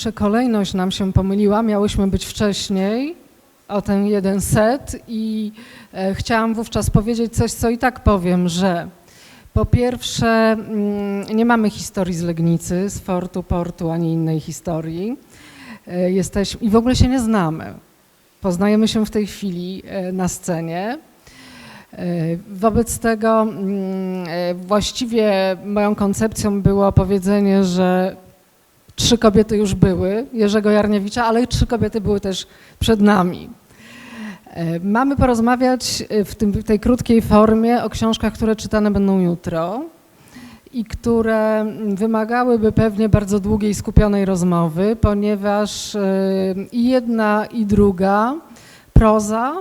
pierwsze kolejność nam się pomyliła. Miałyśmy być wcześniej o ten jeden set i e, chciałam wówczas powiedzieć coś, co i tak powiem, że po pierwsze mm, nie mamy historii z Legnicy, z Fortu, Portu, ani innej historii. E, jesteśmy, I w ogóle się nie znamy. Poznajemy się w tej chwili e, na scenie. Wobec tego mm, właściwie moją koncepcją było powiedzenie, że trzy kobiety już były, Jerzego Jarniewicza, ale trzy kobiety były też przed nami. E, Mamy porozmawiać e, w, tym, tej krótkiej formie o książkach, które czytane będą jutro i które wymagałyby pewnie bardzo długiej, skupionej rozmowy, ponieważ e, i jedna, i druga proza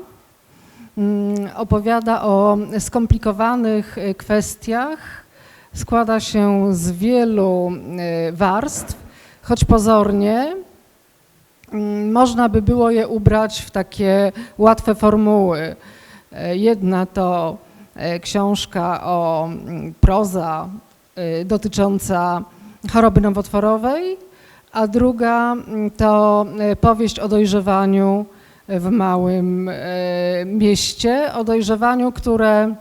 mm, opowiada o skomplikowanych kwestiach, składa się z wielu warstw, choć pozornie mm, można by było je ubrać w takie łatwe formuły. E, Jedna to e, książka o mm, proza e, dotycząca choroby nowotworowej, a druga mm, to powieść o dojrzewaniu w małym mieście, o dojrzewaniu, które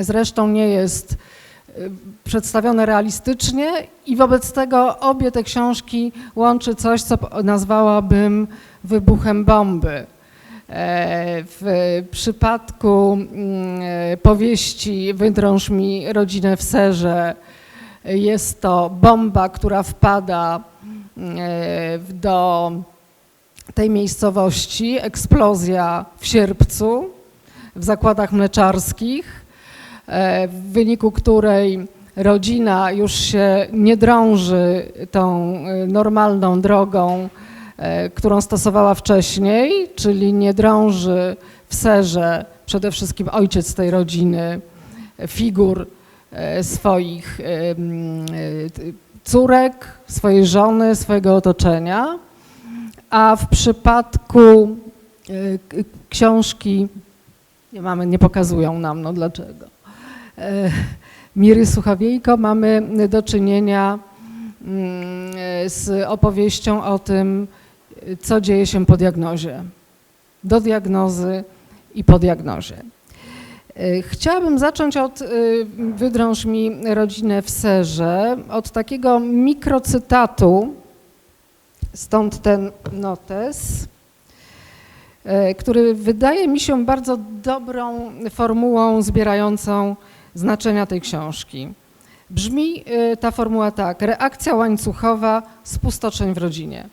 zresztą nie jest przedstawione realistycznie i wobec tego obie te książki łączy coś, co nazwałabym wybuchem bomby. E, W przypadku mm, e, powieści Wydrąż mi rodzinę w serze jest to bomba, która wpada mm, e, do tej miejscowości, eksplozja w sierpcu w zakładach mleczarskich, w wyniku której rodzina już się nie drąży tą e, normalną drogą, e, którą stosowała wcześniej, czyli nie drąży w serze przede wszystkim ojciec tej rodziny e, figur e, swoich e, e, córek, swojej żony, swojego otoczenia. A w przypadku e, książki, nie mamy, nie pokazują nam, no dlaczego, e, Miry Słuchawiejko mamy do czynienia mm, e, z opowieścią o tym, e, co dzieje się po diagnozie, do diagnozy i po diagnozie. E, Chciałabym zacząć od e, Wydrąż mi rodzinę w serze, od takiego mikrocytatu, stąd ten notes, e, który wydaje mi się bardzo dobrą formułą zbierającą znaczenia tej książki. Brzmi e, ta formuła tak: reakcja łańcuchowa spustoszeń w rodzinie.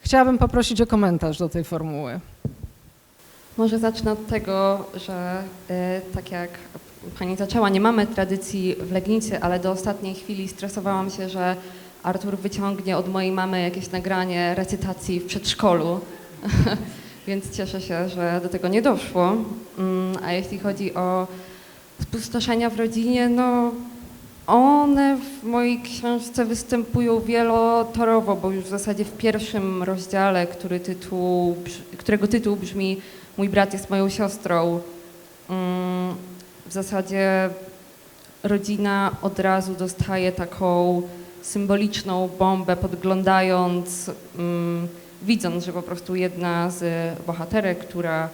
Chciałabym poprosić o komentarz do tej formuły. Może zacznę od tego, że e, tak jak pani zaczęła, nie mamy tradycji w Legnicy, ale do ostatniej chwili stresowałam się, że Artur wyciągnie od mojej mamy jakieś nagranie recytacji w przedszkolu. Więc cieszę się, że do tego nie doszło. Mm, A jeśli chodzi o spustoszenia w rodzinie, no one w mojej książce występują wielotorowo, bo już w zasadzie w pierwszym rozdziale, który tytuł, którego tytuł brzmi Mój brat jest moją siostrą, mm, w zasadzie rodzina od razu dostaje taką symboliczną bombę, podglądając, mm, widząc, że po prostu jedna z bohaterek, która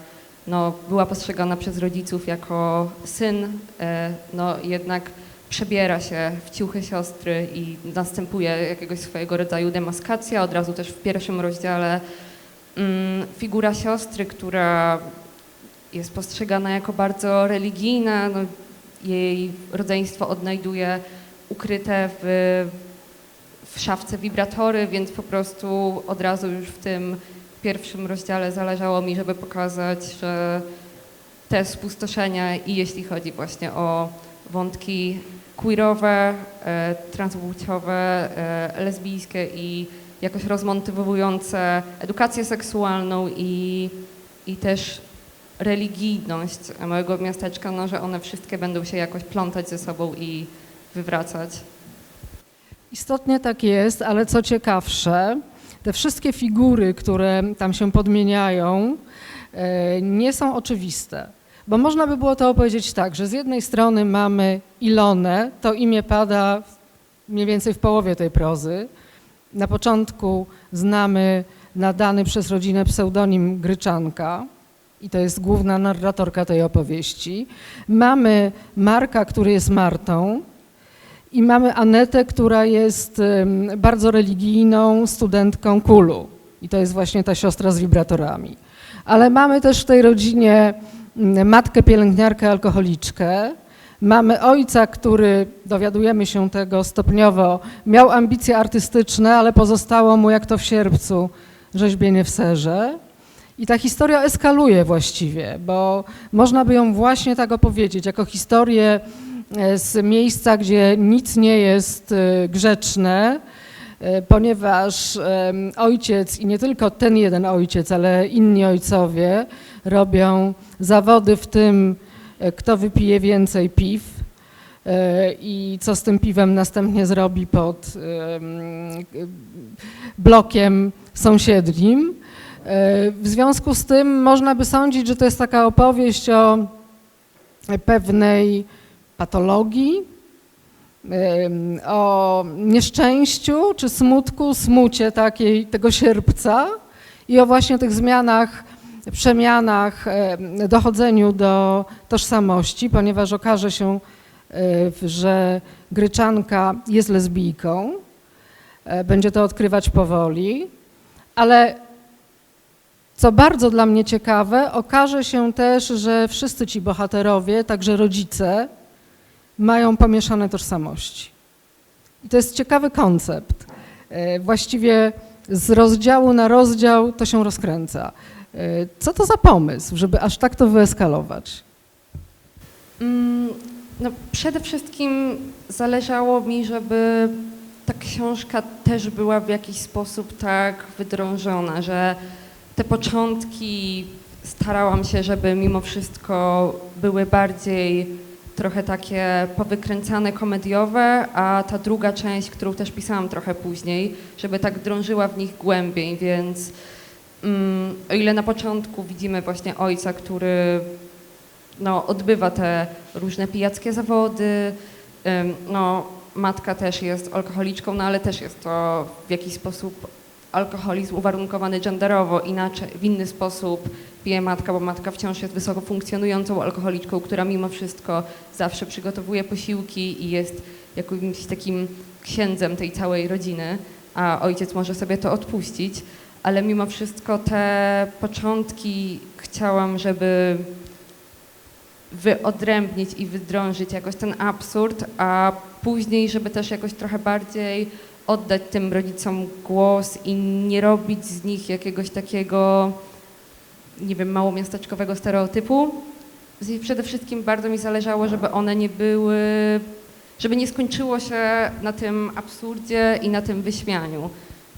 no, była postrzegana przez rodziców jako syn, e, no, jednak przebiera się w ciuchy siostry i następuje jakiegoś swojego rodzaju demaskacja. Od razu też w pierwszym rozdziale mm, figura siostry, która jest postrzegana jako bardzo religijna. No, jej rodzeństwo odnajduje ukryte w, w szafce wibratory, więc po prostu od razu już w tym pierwszym rozdziale zależało mi, żeby pokazać, że te spustoszenia i jeśli chodzi właśnie o wątki queerowe, e, transpłciowe, e, lesbijskie i jakoś rozmontowujące edukację seksualną i, i też religijność małego miasteczka, no, że one wszystkie będą się jakoś plątać ze sobą i wywracać. Istotnie tak jest, ale co ciekawsze, te wszystkie figury, które tam się podmieniają, e, nie są oczywiste. Bo można by było to opowiedzieć tak, że z jednej strony mamy Ilonę, to imię pada mniej więcej w połowie tej prozy, Na początku znamy nadany przez rodzinę pseudonim Gryczanka i to jest główna narratorka tej opowieści. Mamy Marka, który jest Martą i mamy Anetę, która jest bardzo religijną studentką kulu i to jest właśnie ta siostra z wibratorami. Ale mamy też w tej rodzinie mm, matkę pielęgniarkę alkoholiczkę, Mamy ojca, który, dowiadujemy się tego stopniowo, miał ambicje artystyczne, ale pozostało mu, jak to w sierpcu, rzeźbienie w serze. I ta historia eskaluje właściwie, bo można by ją właśnie tak opowiedzieć, jako historię z miejsca, gdzie nic nie jest e, grzeczne, e, ponieważ ojciec i nie tylko ten jeden ojciec, ale inni ojcowie robią zawody w tym, e, kto wypije więcej piw e, i co z tym piwem następnie zrobi pod em, blokiem sąsiednim. E, W związku z tym można by sądzić, że to jest taka opowieść o pewnej patologii, o nieszczęściu czy smutku, smucie takiej tego sierpca i o właśnie tych zmianach, przemianach, em, dochodzeniu do tożsamości, ponieważ okaże się, e, że Gryczanka jest lesbijką. E, Będzie to odkrywać powoli, ale co bardzo dla mnie ciekawe, okaże się też, że wszyscy ci bohaterowie, także rodzice, mają pomieszane tożsamości. I to jest ciekawy koncept. E, Właściwie z rozdziału na rozdział to się rozkręca. E, Co to za pomysł, żeby aż tak to wyeskalować? Mm, No, przede wszystkim zależało mi, żeby ta książka też była w jakiś sposób tak wydrążona, że te początki starałam się, żeby mimo wszystko były bardziej trochę takie powykręcane, komediowe, a ta druga część, którą też pisałam trochę później, żeby tak drążyła w nich głębiej, więc mm, o ile na początku widzimy właśnie ojca, który no, odbywa te różne pijackie zawody. Ym, No, matka też jest alkoholiczką, no ale też jest to w jakiś sposób alkoholizm uwarunkowany genderowo, inaczej, w inny sposób pije matka, bo matka wciąż jest wysoko funkcjonującą alkoholiczką, która mimo wszystko zawsze przygotowuje posiłki i jest jakimś takim księdzem tej całej rodziny, a ojciec może sobie to odpuścić, ale mimo wszystko te początki chciałam, żeby wyodrębnić i wydrążyć jakoś ten absurd, a później, żeby też jakoś trochę bardziej oddać tym rodzicom głos i nie robić z nich jakiegoś takiego, nie wiem, małomiasteczkowego stereotypu. Przede wszystkim bardzo mi zależało, żeby one nie były, żeby nie skończyło się na tym absurdzie i na tym wyśmianiu.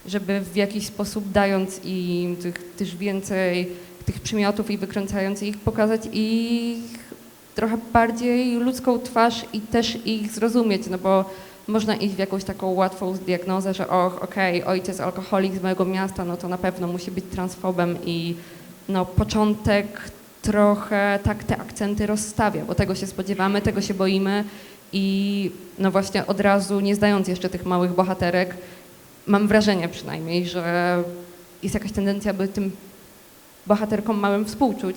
Żeby w jakiś sposób dając im tych, też więcej tych przymiotów i wykręcając ich, pokazać ich trochę bardziej ludzką twarz i też ich zrozumieć, no bo można iść w jakąś taką łatwą diagnozę, że och, okej, ojciec alkoholik z mojego miasta, no to na pewno musi być transfobem i no początek trochę tak te akcenty rozstawia, bo tego się spodziewamy, tego się boimy i no właśnie od razu, nie zdając jeszcze tych małych bohaterek, mam wrażenie przynajmniej, że jest jakaś tendencja, by tym bohaterkom małym współczuć,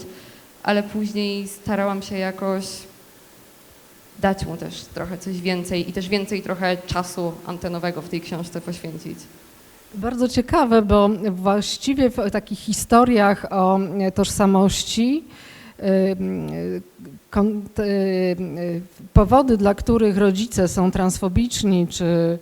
ale później starałam się jakoś dać mu też trochę coś więcej i też więcej trochę czasu antenowego w tej książce poświęcić. Bardzo ciekawe, bo właściwie w takich historiach o e, tożsamości te, y, powody, dla których rodzice są transfobiczni czy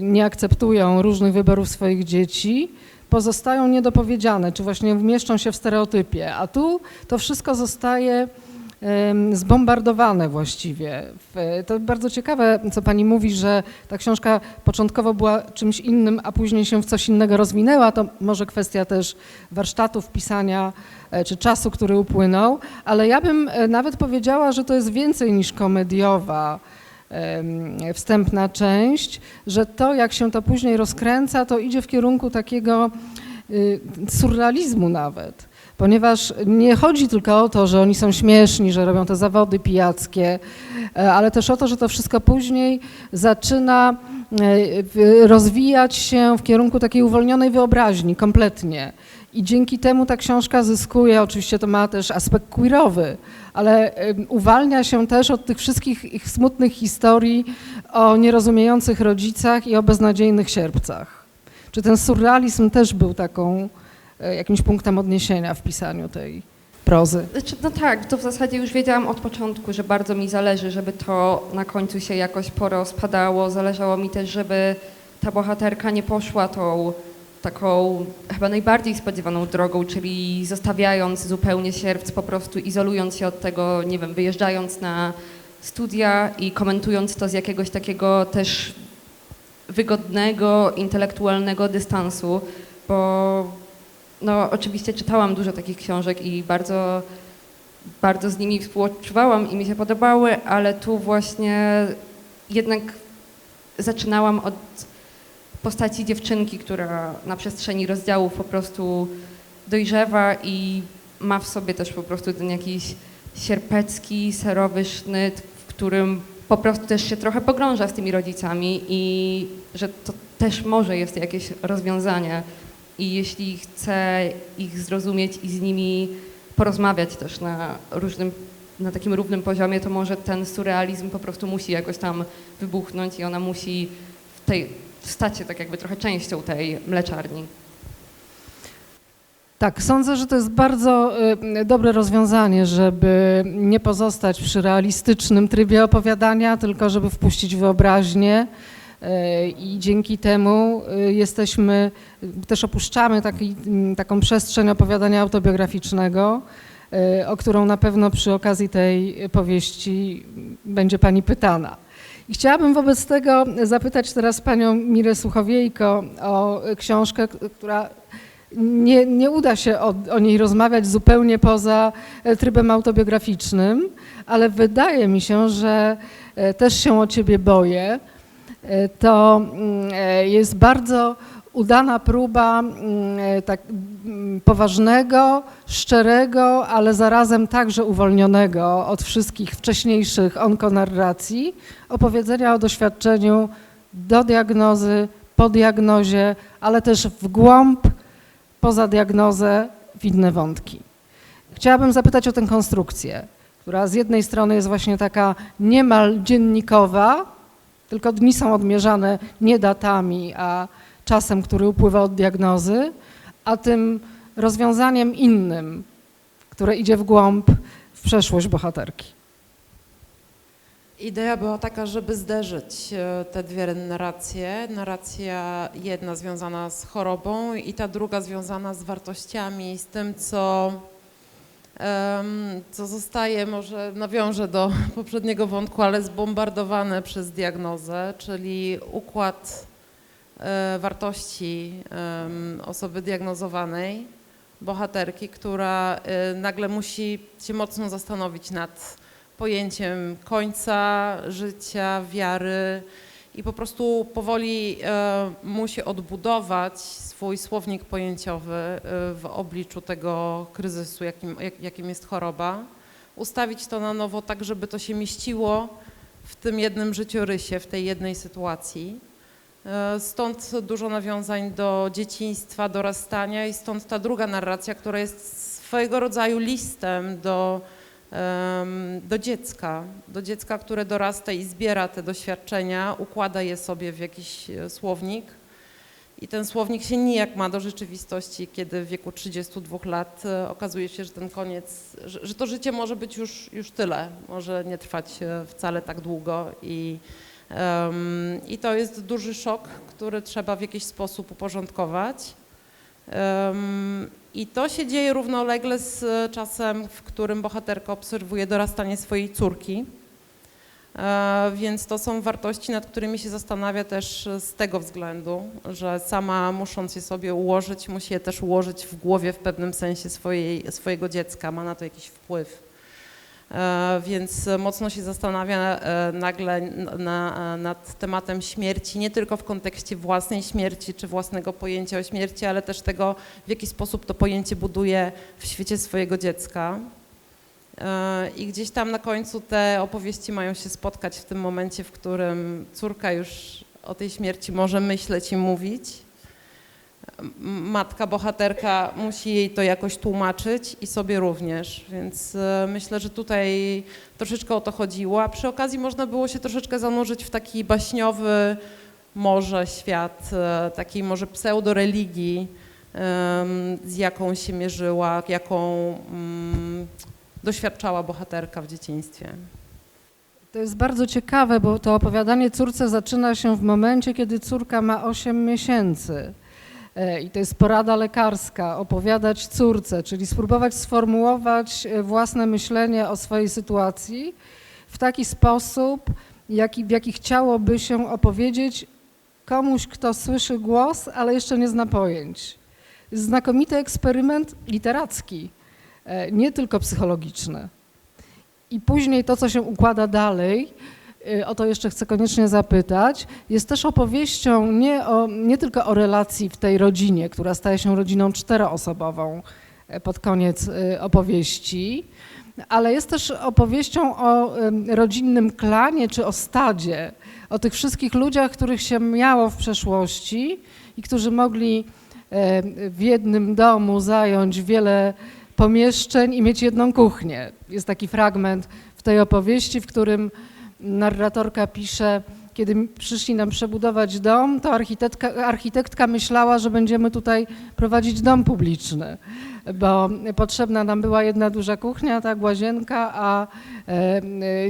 nie akceptują różnych wyborów swoich dzieci, pozostają niedopowiedziane, czy właśnie mieszczą się w stereotypie. A tu to wszystko zostaje zbombardowane właściwie. To bardzo ciekawe, co pani mówi, że ta książka początkowo była czymś innym, a później się w coś innego rozwinęła. To może kwestia też warsztatów, pisania e, czy czasu, który upłynął, ale ja bym e, nawet powiedziała, że to jest więcej niż komediowa wstępna część, że to, jak się to później rozkręca, to idzie w kierunku takiego y, surrealizmu nawet. Ponieważ nie chodzi tylko o to, że oni są śmieszni, że robią te zawody pijackie, e, ale też o to, że to wszystko później zaczyna e, rozwijać się w kierunku takiej uwolnionej wyobraźni kompletnie. I dzięki temu ta książka zyskuje, oczywiście to ma też aspekt queerowy, ale uwalnia się też od tych wszystkich ich smutnych historii o nierozumiejących rodzicach i o beznadziejnych sierpcach. Czy ten surrealizm też był taką jakimś punktem odniesienia w pisaniu tej prozy? Znaczy, no tak, to w zasadzie już wiedziałam od początku, że bardzo mi zależy, żeby to na końcu się jakoś porozpadało. Zależało mi też, żeby ta bohaterka nie poszła tą taką chyba najbardziej spodziewaną drogą, czyli zostawiając zupełnie sierpc, po prostu izolując się od tego, nie wiem, wyjeżdżając na studia i komentując to z jakiegoś takiego też wygodnego, intelektualnego dystansu, bo no oczywiście czytałam dużo takich książek i bardzo, bardzo z nimi współodczuwałam i mi się podobały, ale tu właśnie jednak zaczynałam od postaci dziewczynki, która na przestrzeni rozdziałów po prostu dojrzewa i ma w sobie też po prostu ten jakiś sierpecki, serowy sznyt, w którym po prostu też się trochę pogrąża z tymi rodzicami i że to też może jest jakieś rozwiązanie i jeśli chce ich zrozumieć i z nimi porozmawiać też na różnym, na takim równym poziomie, to może ten surrealizm po prostu musi jakoś tam wybuchnąć i ona musi w tej, stać się tak jakby trochę częścią tej mleczarni. Tak, sądzę, że to jest bardzo y, dobre rozwiązanie, żeby nie pozostać przy realistycznym trybie opowiadania, tylko żeby wpuścić wyobraźnię i dzięki temu y, jesteśmy, też opuszczamy taki, mm, taką przestrzeń opowiadania autobiograficznego, y, o którą na pewno przy okazji tej powieści będzie Pani pytana. I chciałabym wobec tego zapytać teraz Panią Mirę Suchowiejko o książkę, która nie, nie uda się o, o niej rozmawiać zupełnie poza e, trybem autobiograficznym, ale wydaje mi się, że e, też się o ciebie boję. To mm, e, jest bardzo udana próba mm, e, tak mm, poważnego, szczerego, ale zarazem także uwolnionego od wszystkich wcześniejszych onkonarracji opowiedzenia o doświadczeniu do diagnozy, po diagnozie, ale też w głąb poza diagnozę w inne wątki. Chciałabym zapytać o tę konstrukcję, która z jednej strony jest właśnie taka niemal dziennikowa, tylko dni są odmierzane nie datami, a czasem, który upływa od diagnozy, a tym rozwiązaniem innym, które idzie w głąb w przeszłość bohaterki. Idea była taka, żeby zderzyć e, te dwie narracje. Narracja jedna związana z chorobą i ta druga związana z wartościami, z tym, co, co zostaje, może nawiążę do poprzedniego wątku, ale zbombardowane przez diagnozę, czyli układ e, wartości osoby diagnozowanej, bohaterki, która e, nagle musi się mocno zastanowić nad pojęciem końca życia, wiary i po prostu powoli e, musi odbudować swój słownik pojęciowy e, w obliczu tego kryzysu, jakim, jak, jakim jest choroba. Ustawić to na nowo tak, żeby to się mieściło w tym jednym życiorysie, w tej jednej sytuacji. E, Stąd dużo nawiązań do dzieciństwa, dorastania i stąd ta druga narracja, która jest swojego rodzaju listem do do dziecka, do dziecka, które dorasta i zbiera te doświadczenia, układa je sobie w jakiś e, słownik. I ten słownik się nijak ma do rzeczywistości, kiedy w wieku 32 lat e, okazuje się, że ten koniec, że, że to życie może być już, już tyle, może nie trwać e, wcale tak długo. I, em, I to jest duży szok, który trzeba w jakiś sposób uporządkować. I to się dzieje równolegle z czasem, w którym bohaterka obserwuje dorastanie swojej córki. E, Więc to są wartości, nad którymi się zastanawia też z tego względu, że sama musząc je sobie ułożyć, musi je też ułożyć w głowie w pewnym sensie swojej, swojego dziecka, ma na to jakiś wpływ. E, Więc mocno się zastanawia e, nagle na, nad tematem śmierci, nie tylko w kontekście własnej śmierci czy własnego pojęcia o śmierci, ale też tego, w jaki sposób to pojęcie buduje w świecie swojego dziecka. E, I gdzieś tam na końcu te opowieści mają się spotkać w tym momencie, w którym córka już o tej śmierci może myśleć i mówić. Matka, bohaterka musi jej to jakoś tłumaczyć i sobie również, więc e, myślę, że tutaj troszeczkę o to chodziło, a przy okazji można było się troszeczkę zanurzyć w taki baśniowy może świat, e, takiej może pseudoreligii, z jaką się mierzyła, jaką mm, doświadczała bohaterka w dzieciństwie. To jest bardzo ciekawe, bo to opowiadanie córce zaczyna się w momencie, kiedy córka ma 8 miesięcy. E, I to jest porada lekarska, opowiadać córce, czyli spróbować sformułować e, własne myślenie o swojej sytuacji w taki sposób, jaki, w jaki chciałoby się opowiedzieć komuś, kto słyszy głos, ale jeszcze nie zna pojęć. Znakomity eksperyment literacki, e, nie tylko psychologiczny. I później to, co się układa dalej, o to jeszcze chcę koniecznie zapytać, jest też opowieścią nie, o, nie tylko o relacji w tej rodzinie, która staje się rodziną czteroosobową e, pod koniec y, opowieści, ale jest też opowieścią o rodzinnym klanie czy o stadzie, o tych wszystkich ludziach, których się miało w przeszłości i którzy mogli w jednym domu zająć wiele pomieszczeń i mieć jedną kuchnię. Jest taki fragment w tej opowieści, w którym narratorka pisze, kiedy przyszli nam przebudować dom, to architektka, architektka myślała, że będziemy tutaj prowadzić dom publiczny, bo potrzebna nam była jedna duża kuchnia, tak, łazienka, a e,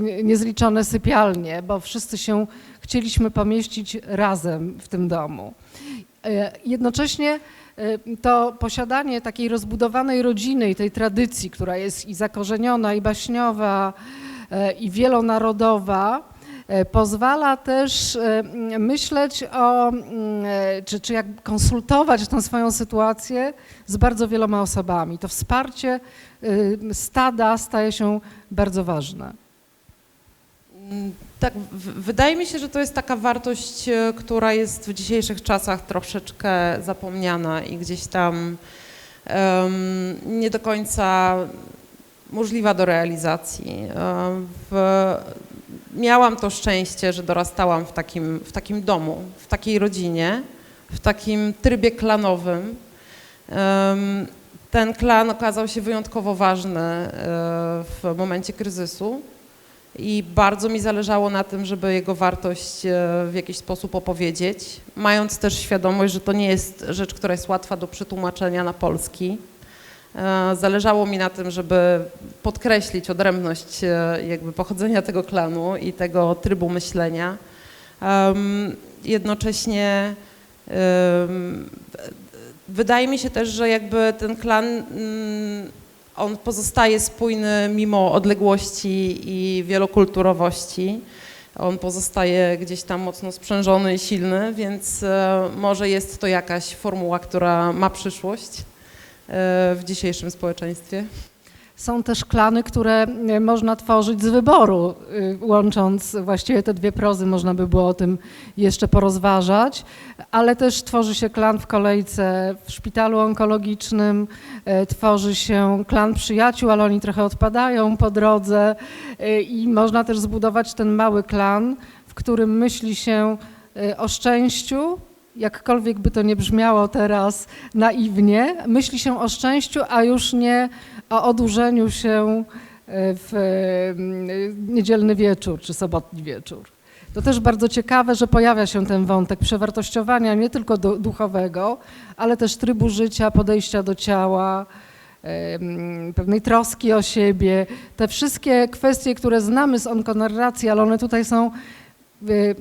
nie- niezliczone sypialnie, bo wszyscy się chcieliśmy pomieścić razem w tym domu. E, Jednocześnie e, to posiadanie takiej rozbudowanej rodziny i tej tradycji, która jest i zakorzeniona, i baśniowa, i wielonarodowa, e, pozwala też e, myśleć o, e, czy, czy jak konsultować tę swoją sytuację z bardzo wieloma osobami. To wsparcie e, stada staje się bardzo ważne. Mm, Tak, wydaje mi się, że to jest taka wartość, e, która jest w dzisiejszych czasach troszeczkę zapomniana i gdzieś tam em, nie do końca możliwa do realizacji. Em, w, miałam to szczęście, że dorastałam w takim, w takim domu, w takiej rodzinie, w takim trybie klanowym. Ten klan okazał się wyjątkowo ważny e, w momencie kryzysu. I bardzo mi zależało na tym, żeby jego wartość e, w jakiś sposób opowiedzieć, mając też świadomość, że to nie jest rzecz, która jest łatwa do przetłumaczenia na polski. E, Zależało mi na tym, żeby podkreślić odrębność e, jakby pochodzenia tego klanu i tego trybu myślenia. Jednocześnie wydaje mi się też, że jakby ten klan mm, on pozostaje spójny mimo odległości i wielokulturowości. On pozostaje gdzieś tam mocno sprzężony i silny, więc e, może jest to jakaś formuła, która ma przyszłość w dzisiejszym społeczeństwie. Są też klany, które e, można tworzyć z wyboru, y, łącząc właściwie te dwie prozy, można by było o tym jeszcze porozważać, ale też tworzy się klan w kolejce w szpitalu onkologicznym, e, tworzy się klan przyjaciół, ale oni trochę odpadają po drodze e, i można też zbudować ten mały klan, w którym myśli się e, o szczęściu, jakkolwiek by to nie brzmiało teraz naiwnie, myśli się o szczęściu, a już nie o odurzeniu się e, w e, niedzielny wieczór czy sobotni wieczór. To też bardzo ciekawe, że pojawia się ten wątek przewartościowania nie tylko du- duchowego, ale też trybu życia, podejścia do ciała, em, pewnej troski o siebie. Te wszystkie kwestie, które znamy z onkonarracji, ale one tutaj są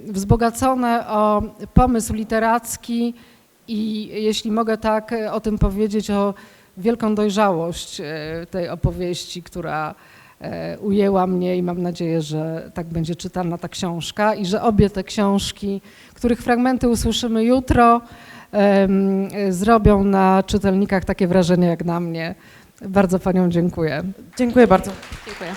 wzbogacone o pomysł literacki i jeśli mogę tak e, o tym powiedzieć, o wielką dojrzałość e, tej opowieści, która ujęła mnie i mam nadzieję, że tak będzie czytana ta książka i że obie te książki, których fragmenty usłyszymy jutro, zrobią na czytelnikach takie wrażenie jak na mnie. Bardzo Panią dziękuję. Dziękuję bardzo. Dziękuję.